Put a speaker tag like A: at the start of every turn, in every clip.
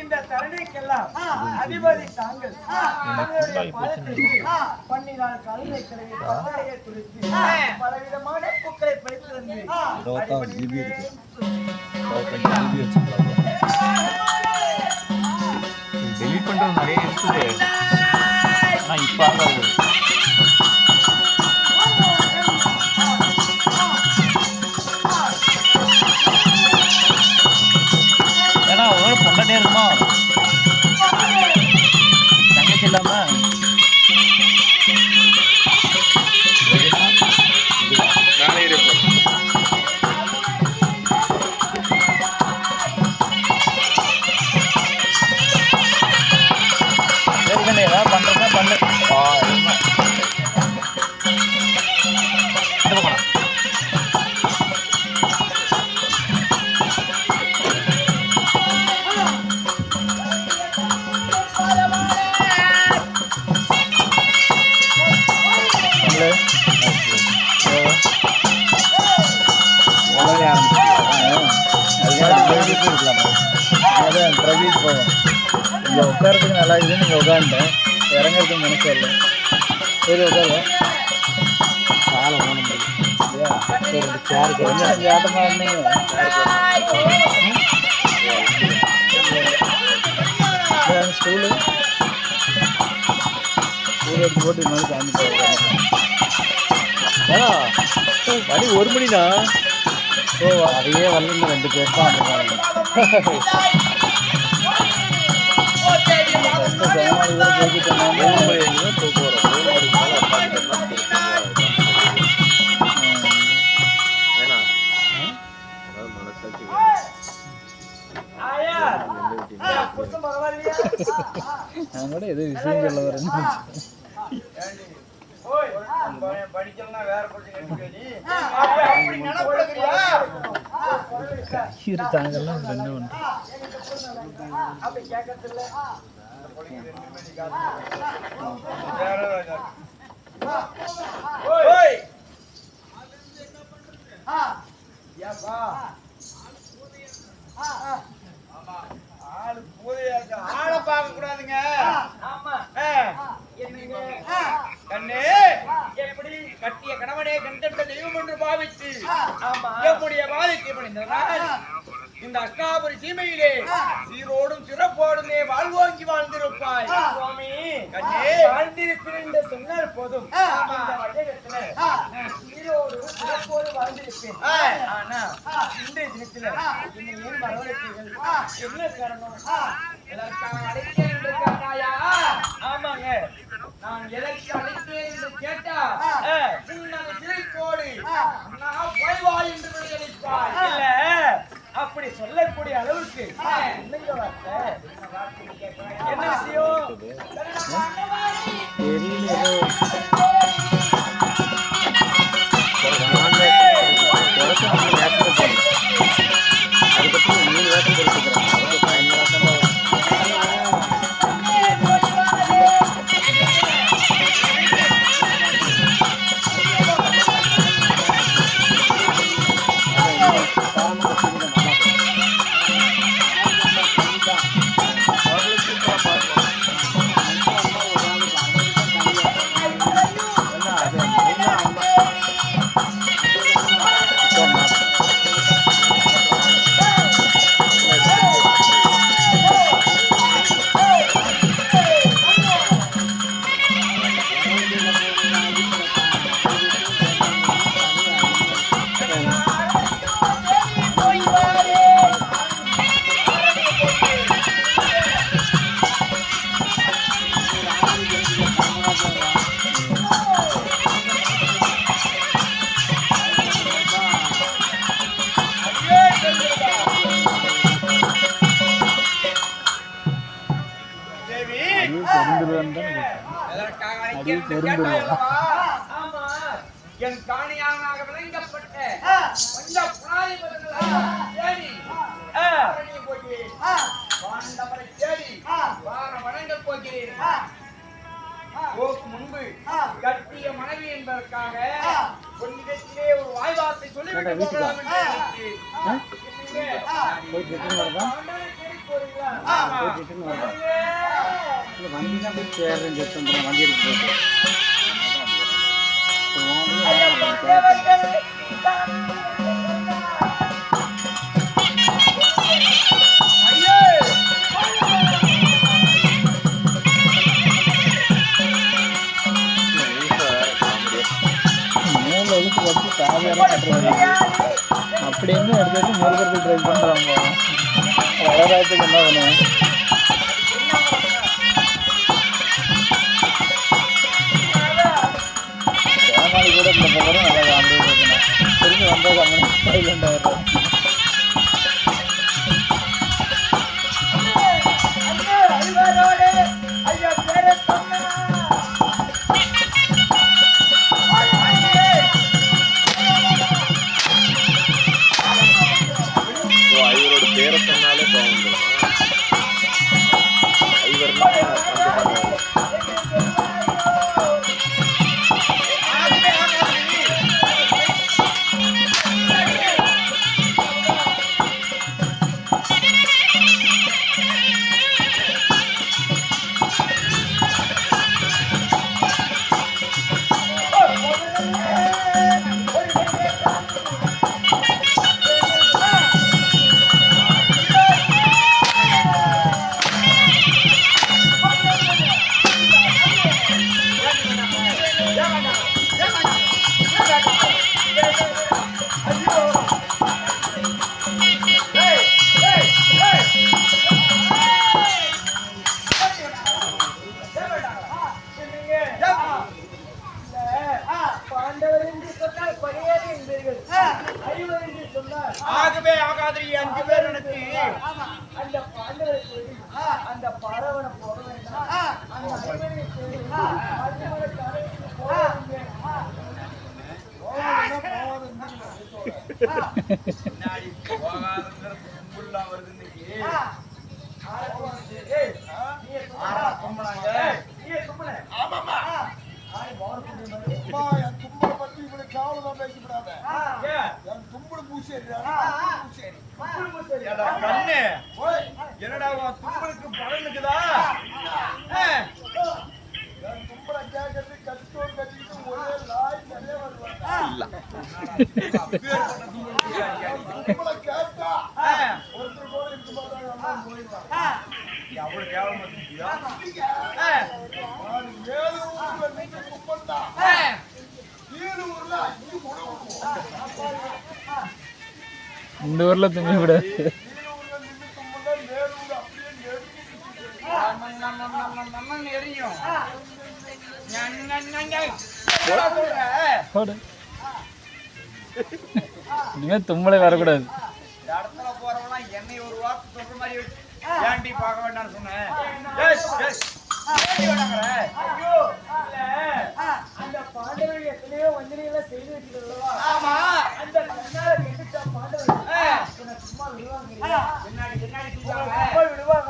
A: இந்த தரணிக்கெல்லாம் அதிபதி தாங்கள் பலவிதமான பூக்களை பறித்து வந்து
B: டெலிட் பண்றது நிறைய இருக்குது. ஆனா இப்ப ஆகாது.
C: இங்கே உட்காரத்துக்கு நல்லா இருக்குது. நீங்கள் உட்காந்துட்டேன் இறங்குறதுக்கு மனசு இல்லை சரி உட்காரு காலம் ஓன முடியும் இல்லையா? சரி இந்த சேருக்கு வந்து ஆட்டமாக இருந்தீங்க? ஸ்கூலு ஸ்கூல் எடுத்து போட்டு மாதிரி காமிச்சு மணி ஒரு மணினா? ஓ அதையே வரல ரெண்டு பேர் தான் நான் கூட எது விஷயம் சொல்ல வரேன்னு ரெண்டு ஒன்று
A: 야, 야, 야, 야. சொன்னால் போதும் சிறப்போடு வாழ்ந்திருப்பேன். ஆனா இன்றைய தினத்துல என்னை ஏன் வரவழைத்தீர்கள் என்ன காரணம்? எதற்காக அழைத்தேன் என்று கேட்டாயா? ஆமாங்க. நான் எதற்கு அழைத்தேன் என்று கேட்டா உன்னது சிரிப்போடு அண்ணா போய் வா என்று விடுதலைப்பாய் இல்ல அப்படி சொல்லக்கூடிய அளவுக்கு என்னங்க வார்த்தை? என்ன விஷயம்? பெரும்புள்ளா என் காணியாக விளங்கப்பட்ட கொஞ்ச புனாதிபதிகளை தேடி போகிறேன். பாண்டவரை தேடி வார வணங்க போகிறேன். போக்கு முன்பு கட்டிய மனைவி என்பதற்காக உன்னிடத்திலே ஒரு வாய்வார்த்தை சொல்லிவிட்டு போகலாம் என்று
D: போயிட்டு இல்லை வண்டி தான் போய் சேர்றேன்னு சுத்தம் பண்ண வண்டி எடுத்து
B: மேல எழுத்து வச்சு கட்டுறாங்க. அப்படி என்ன எடுத்து ட்ரை பண்ணுறாங்க வளராதுக்கு என்ன அந்த பக்கம் நல்லா
A: தெரிஞ்சு
E: வந்தது அங்கே சைலண்டாக Now you
B: இந்த ஊர்ல
A: துணிய கூடாது எரியும்
B: இனிமேல் தும்மலை வரக்கூடாது.
A: இடத்துல போறவங்களாம் என்னை ஒரு சொல்ற மாதிரி ஏன்டி பார்க்க வேண்டாம்னு சொன்னேன்
F: எஸ் எஸ் அந்த பாண்டவர்கள் எத்தனையோ வஞ்சனைகளை செய்து அந்த பாண்டவர்கள் சும்மா விடுவாங்க.
A: பின்னாடி
C: விடுவாங்க.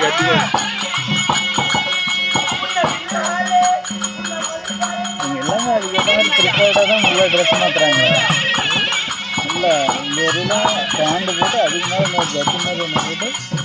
B: கையில் எல்லாமே அதுக்கேற்ற மாதிரி ப்ரிப்பேர்டாக தான் நல்லா ட்ரெஸ் மாற்றுறாங்க இல்லை இந்த ஒரு பேண்ட் போட்டு அதுக்கு மேலே மாதிரி ஒன்று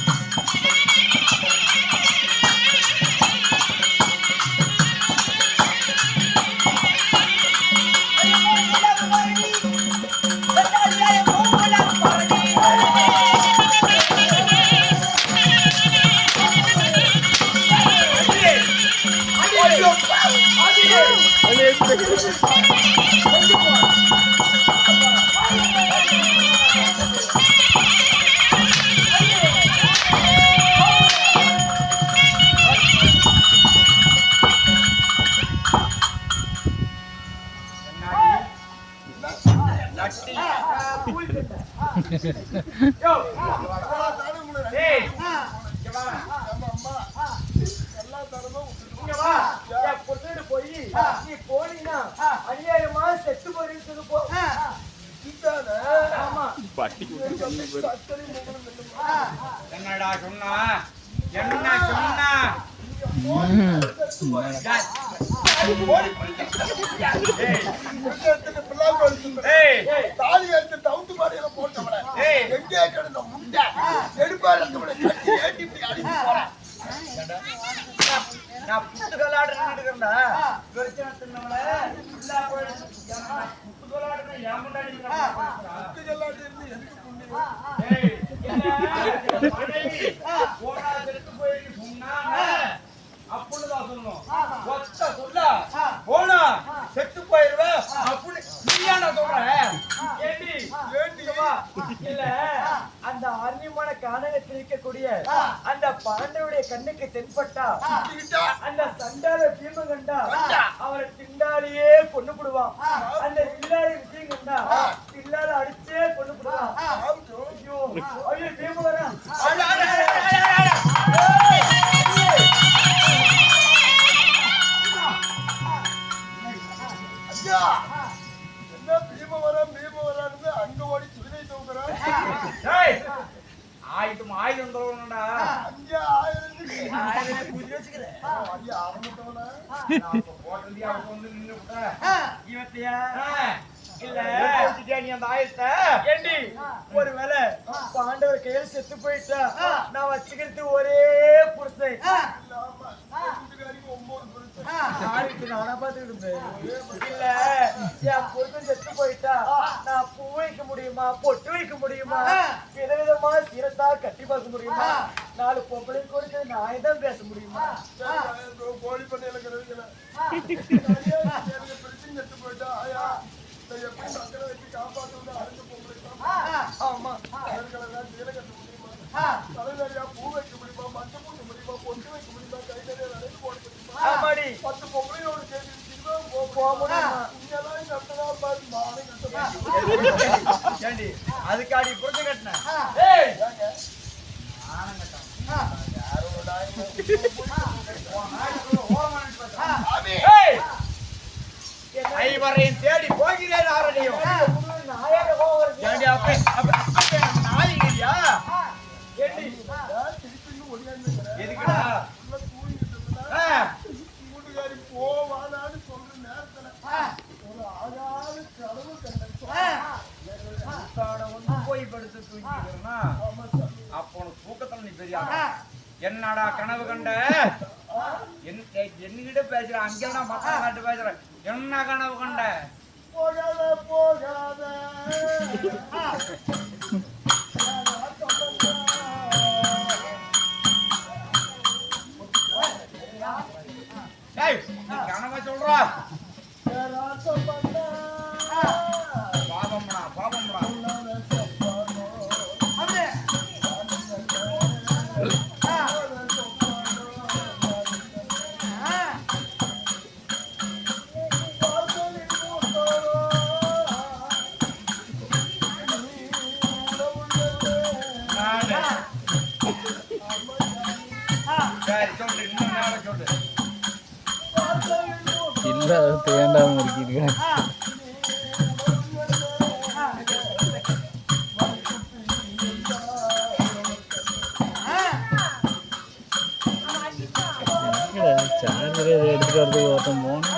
F: போய் நீ போனீங்கன்னா அநியாயமா செத்து போறீங்க போ
A: என்னடா சொன்னா? என்ன சொன்னா? ஏய்
E: தாலி
A: ஏய்
E: தவுத்து
A: நான் சொல்றேன் ஏண்டி
E: ஏண்டி?
F: இல்ல அந்த அந்நியமான கானகத்தில் இருக்கக்கூடிய அந்த பாண்டவுடைய கண்ணுக்கு தென்பட்டா அந்த சண்டால பீம கண்டா அவரை திண்டாடியே கொண்டு போடுவான் அந்த தில்லாடி விஷயம் கண்டா தில்லால அடிச்சே கொண்டு போடுவான் ஐயோ ஐயோ
E: அங்கே ஆயிரம். ஐயா, ஆரம்பித்தவனா?
A: நான் போட்டது அவன் வந்து நின்று விட்டா.
F: இவத்தையா
A: இல்ல. வச்சுட்டியா நீ அந்த ஆயுதத்தை
F: ஏண்டி? ஒருவேளை பாண்டவர் கையில செத்து போயிட்டா நான் வச்சுக்கிறது ஒரே புருஷன். யாருக்கு நானா பாத்துக்கிட்டு இல்ல. என் புருஷன் செத்து போயிட்டா நான் பூ வைக்க முடியுமா? பொட்டு வைக்க முடியுமா விதவிதமா சீரத்தா கட்டி பார்க்க முடியுமா நாலு பொம்பளை கொடுத்து நான் தான் பேச முடியுமா
E: கோழி பண்ணையில கிடக்குல. பிரச்சனை செத்து போயிட்டா, ஆயா, எப்படி மக்களை வச்சு? அடுத்த பொம்பளைக்கு தான். ஆமா, கலர்களெல்லாம் சீலை கட்ட முடியுமா? தலை நிறையா பூ வைக்க முடியுமா? மஞ்சள் பூச முடியுமா? பொட்டு வைக்க முடியுமா? கை நிறைய விலைக்கு போட முடியுமா?
F: ஆமாடி
E: பத்து பொம்பளையோட சேர்ந்து வச்சுக்கிட்டு போ-
F: போக
A: எதுக்குடா?
E: வீட்டுக்காரி போவானான்னு சொல்ற நேரத்துல ஒரு ஆகாத கண்டேன்.
A: உத்தாட வந்து போய் படுத்து தூங்கிக்கிறனா அப்போ உனக்கு தூக்கத்துல நீ பெரிய. என்னடா கனவு கண்ட? என்னகிட்ட பேசுற அங்கே நான் மத்த காட்டு பேசுறேன் என்ன கனவு கண்ட?
E: போகாத போகாத.
B: இல்லை தேண்டாம இருக்கீங்க சார்ஜர் எடுத்துட்டு வரதுக்கு ஒருத்தன் போனோம்